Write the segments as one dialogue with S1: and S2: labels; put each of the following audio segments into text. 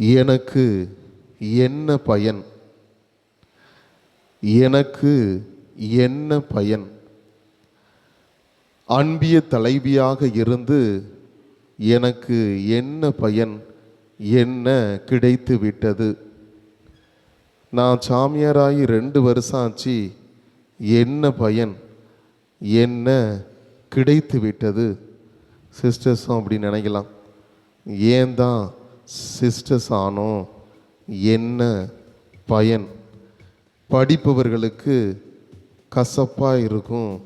S1: எனக்கு என்ன பயன்? எனக்கு என்ன பயன்? அன்பிய தலைவியாக இருந்து எனக்கு என்ன பயன்? என்ன கிடைத்து விட்டது? நான் சாமியாராகி ரெண்டு வருஷம் ஆச்சு. என்ன பயன்? என்ன கிடைத்து விட்டது? சிஸ்டர்ஸும் அப்படி நினைக்கலாம். ஏன் தான் சிஸ்டர்ஸ் ஆனோம் என்ன பயன்? படிப்பவர்களுக்கு கசப்பாக இருக்கும்.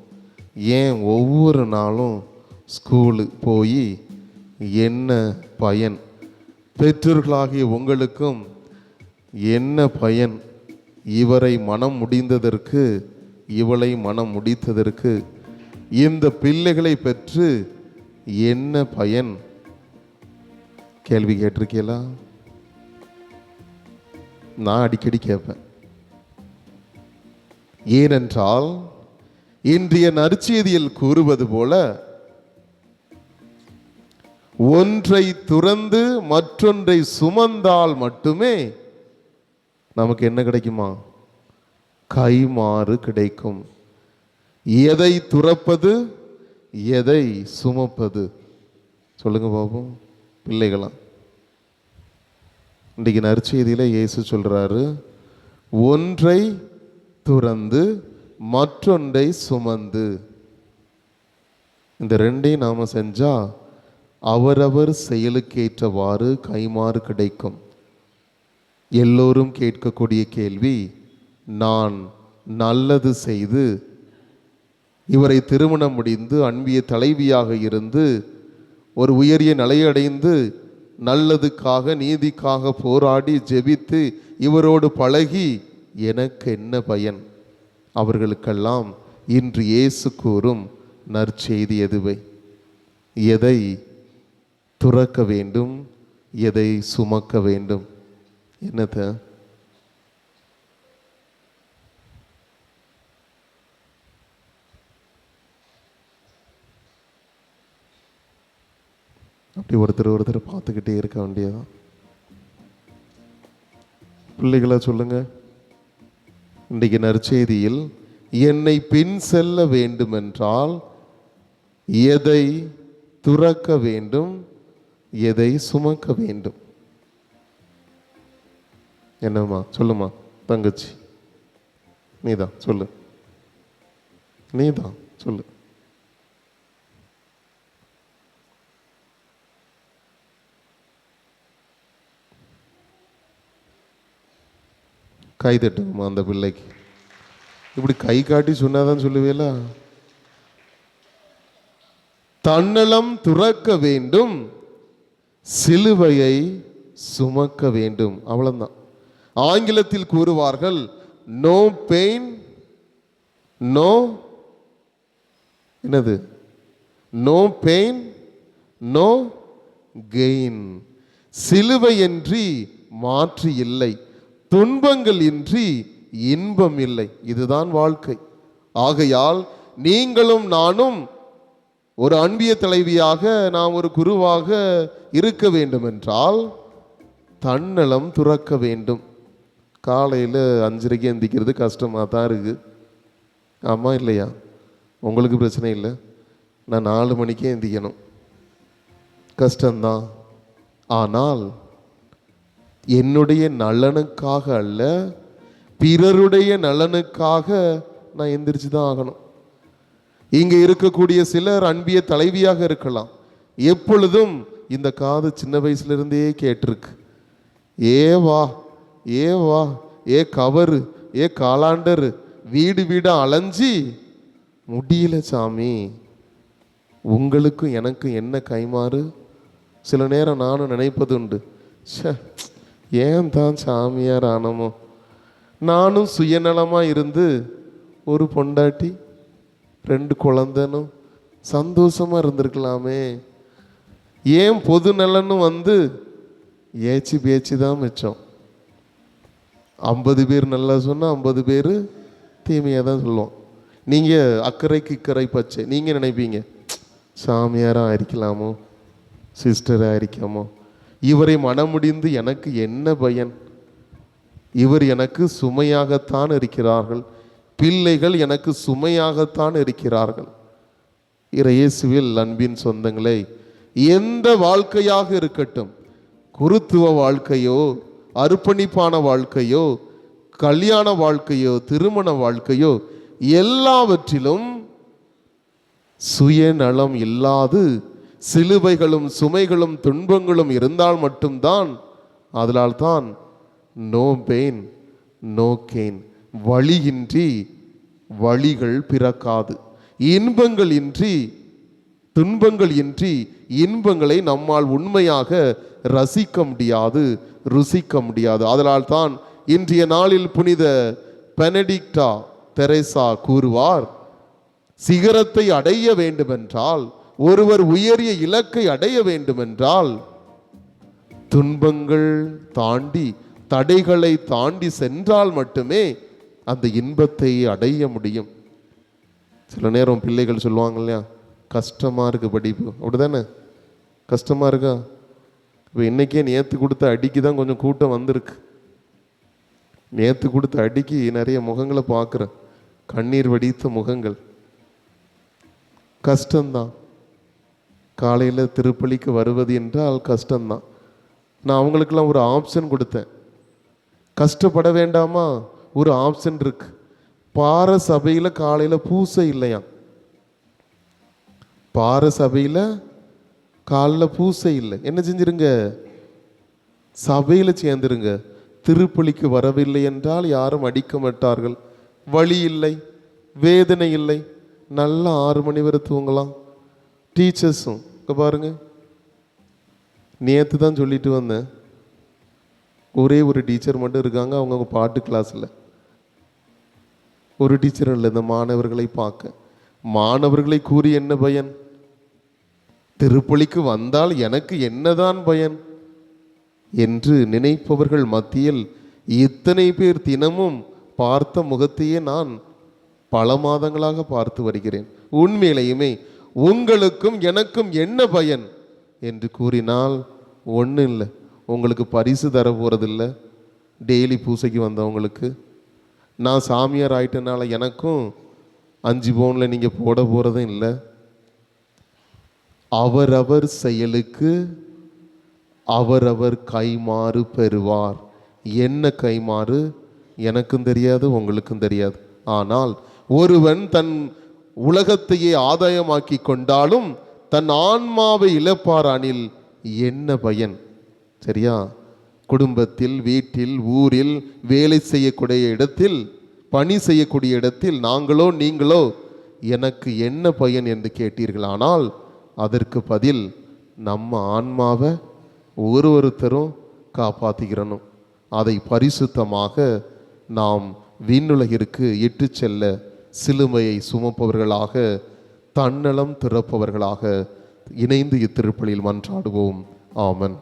S1: ஏன் ஒவ்வொரு நாளும் ஸ்கூலு போய் என்ன பயன்? பெற்றோர்களாகிய உங்களுக்கும் என்ன பயன்? இவரை மனம் முடிந்ததற்கு இவளை மனம் முடித்ததற்கு இந்த பிள்ளைகளை பெற்று என்ன பயன்? கேள்வி கேட்டிருக்கீங்களா? நான் அடிக்கடி கேட்பேன். ஏனென்றால் இன்றைய நற்செய்தியில் கூறுவது போல ஒன்றை துறந்து மற்றொன்றை சுமந்தால் மட்டுமே நமக்கு என்ன கிடைக்குமா? கைமாறு கிடைக்கும். எதை துறப்பது எதை சுமப்பது? சொல்லுங்க பாப்போம் பிள்ளைகளாம். இன்றைக்கு நற்செய்தியில் இயேசு சொல்றாரு ஒன்றை துறந்து மற்றொன்றை சுமந்து. இந்த ரெண்டையும் நாம செஞ்சா அவரவர் செயலுக்கேற்றவாறு கைமாறு கிடைக்கும். எல்லோரும் கேட்கக்கூடிய கேள்வி நான் நல்லது செய்து இவரை திருமணம் முடிந்து அன்பிய தலைவியாக இருந்து ஒரு உயரிய நிலையடைந்து நல்லதுக்காக நீதிக்காக போராடி ஜெபித்து இவரோடு பழகி எனக்கு என்ன பயன்? அவர்களுக்கெல்லாம் இன்று இயேசு கூறும் நற்செய்தி எதுவை? எதை துறக்க வேண்டும்? எதை சுமக்க வேண்டும்? என்னத்தை அப்படி ஒருத்தர் ஒருத்தர் பார்த்துக்கிட்டே இருக்க வேண்டியதான் பிள்ளைகளா சொல்லுங்க. இன்றைக்கு நற்செய்தியில் என்னை பின் செல்ல வேண்டுமென்றால் எதை துறக்க வேண்டும் எதை சுமக்க வேண்டும்? என்னம்மா? சொல்லுமா தங்கச்சி. நீதான் சொல்லு. நீதான் சொல்லு. கை தட்டுங்கம்மா அந்த பிள்ளைக்கு? இப்படி கை காட்டி சொன்னாதான் சொல்லுவேலா? தன்னலம் துறக்க வேண்டும் சிலுவையை சுமக்க வேண்டும். அவ்வளவுதான். ஆங்கிலத்தில் கூறுவார்கள் நோ பெயின் நோ என்னது? நோ பெயின் நோ கெயின் சிலுவையின்றி மாற்று இல்லை. துன்பங்கள் இன்றி இன்பம் இல்லை. இதுதான் வாழ்க்கை. ஆகையால் நீங்களும் நானும் ஒரு அன்பிய தலைவியாக நாம் ஒரு குருவாக இருக்க வேண்டும் என்றால் தன்னலம் துறக்க வேண்டும். காலையில் அஞ்சரைக்கு எந்திக்கிறது கஷ்டமாக தான் இருக்குது ஆமாம் இல்லையா? உங்களுக்கு பிரச்சனை இல்லை. நான் நாலு மணிக்கே எந்திக்கணும். கஷ்டம்தான். ஆனால் என்னுடைய நலனுக்காக அல்ல பிறருடைய நலனுக்காக நான் எந்திரிச்சு தான் ஆகணும். இங்கே இருக்கக்கூடிய சிலர் அன்பிய தலைவியாக இருக்கலாம். எப்பொழுதும் இந்த காது சின்ன வயசுலேருந்தே கேட்டிருக்கு. ஏ வா ஏ வா ஏ கவரு ஏ காலாண்டரு வீடு வீடாக அலைஞ்சி முடியல சாமி. உங்களுக்கும் எனக்கும் என்ன கைமாறு சில நேரம் நானும் நினைப்பது உண்டு ச்சே ஏன் தான் சாமியார் ஆனமோ? நானும் சுயநலமாக இருந்து ஒரு பொண்டாட்டி ரெண்டு குழந்தனும் சந்தோஷமாக இருந்திருக்கலாமே. ஏன் பொது நலனும் வந்து ஏச்சி பேச்சு தான் மிச்சம். ஐம்பது பேர் நல்லா சொன்னால் ஐம்பது பேர் தீமையாக தான் சொல்லுவோம். நீங்கள் அக்கறைக்கு இக்கறை பச்சை. நீங்கள் நினைப்பீங்க சாமியாராக ஆயிருக்கலாமோ? சிஸ்டராக ஆயிருக்காமோ இவரை மனமுடிந்து எனக்கு என்ன பயன்? இவர் எனக்கு சுமையாகத்தான் இருக்கிறார்கள். பிள்ளைகள் எனக்கு சுமையாகத்தான் இருக்கிறார்கள். இறையேசுவில் அன்பின் சொந்தங்களே எந்த வாழ்க்கையாக இருக்கட்டும் குருத்துவ வாழ்க்கையோ அர்ப்பணிப்பான வாழ்க்கையோ கல்யாண வாழ்க்கையோ திருமண வாழ்க்கையோ எல்லாவற்றிலும் சுயநலம் இல்லாது சிலுவைகளும் சுமைகளும் துன்பங்களும் இருந்தால் மட்டும்தான் அதனால் தான் நோ பெயின் நோ கெயின் வழியின்றி வழிகள் பிறக்காது. இன்பங்கள் இன்றி துன்பங்கள் இன்றி இன்பங்களை நம்மால் உண்மையாக ரசிக்க முடியாது ருசிக்க முடியாது. அதனால் தான் இன்றைய நாளில் புனித பெனடிக்டா தெரேசா கூறுவார் சிகரத்தை அடைய வேண்டுமென்றால் ஒருவர் உயரிய இலக்கை அடைய வேண்டுமென்றால் துன்பங்கள் தாண்டி தடைகளை தாண்டி சென்றால் மட்டுமே அந்த இன்பத்தை அடைய முடியும். சில நேரம் பிள்ளைகள் சொல்லுவாங்க இல்லையா கஷ்டமாக இருக்கு படிப்பு. அப்படிதானே கஷ்டமாக இருக்கா? இப்போ இன்னைக்கே நேற்று கொடுத்த அடிக்கு தான் கொஞ்சம் கூட்டம் வந்திருக்கு. நேற்று கொடுத்த அடிக்கு நிறைய முகங்களை பார்க்குறேன். கண்ணீர் வடித்த முகங்கள். கஷ்டம்தான். காலையில் திருப்பலிக்கு வருவது என்றால் கஷ்டம்தான். நான் அவங்களுக்கெல்லாம் ஒரு ஆப்ஷன் கொடுத்தேன். கஷ்டப்பட வேண்டாமா? ஒரு ஆப்ஷன் இருக்கு. பார சபையில் காலையில் பூசை இல்லையா பார சபையில் காலைல பூசை இல்லை. என்ன செஞ்சிருங்க? சபையில் சேர்ந்துருங்க. திருப்பலிக்கு வரவில்லை என்றால் யாரும் அடிக்க மாட்டார்கள். வழி இல்லை வேதனை இல்லை. நல்லா ஆறு மணி வரை தூங்கலாம். டீச்சர்ஸும் இப்போ பாருங்க. நேற்று தான் சொல்லிட்டு வந்தேன். ஒரே ஒரு டீச்சர் மட்டும் இருக்காங்க அவங்கவுங்க பாட்டு கிளாஸில். ஒரு டீச்சர் இல்லை இந்த மாணவர்களை பார்க்க. மாணவர்களை கூறி என்ன பயன்? திருப்பலிக்கு வந்தால் எனக்கு என்னதான் பயன்? என்று நினைப்பவர்கள் மத்தியில் இத்தனை பேர் தினமும் பார்த்த முகத்தையே நான் பல மாதங்களாக பார்த்து வருகிறேன். உண்மையிலேயுமே உங்களுக்கும் எனக்கும் என்ன பயன்? என்று கூறினால் ஒன்றும் இல்லை உங்களுக்கு பரிசு தர போகிறதில்ல டெய்லி பூசைக்கு வந்தவங்களுக்கு. நான் சாமியார் ஆயிட்டனால எனக்கும் அஞ்சு பவுனில் நீங்கள் போட போகிறதும் இல்லை. அவரவர் செயலுக்கு அவரவர் கைமாறு பெறுவார். என்ன கைமாறு? எனக்கும் தெரியாது உங்களுக்கும் தெரியாது. ஆனால் ஒருவன் தன் உலகத்தையே ஆதாயமாக்கி கொண்டாலும் தன் ஆன்மாவை இழப்பாரானில் என்ன பயன்? சரியா? குடும்பத்தில் வீட்டில் ஊரில் வேலை செய்யக்கூடிய இடத்தில் பணி செய்யக்கூடிய இடத்தில் நாங்களோ நீங்களோ எனக்கு என்ன பயன் என்று கேட்டீர்களானால் அதற்கு பதில் நம்ம ஆன்மாவை ஒரு ஒருத்தரும் காப்பாற்றிக்கிறணும் அதை பரிசுத்தமாக நாம் விண்ணுலகிற்கு இட்டு செல்ல சிலுமையை சுமப்பவர்களாக தன்னலம் திறப்பவர்களாக இணைந்து இத்திருப்பலில் மன்றாடுவோம். ஆமன்.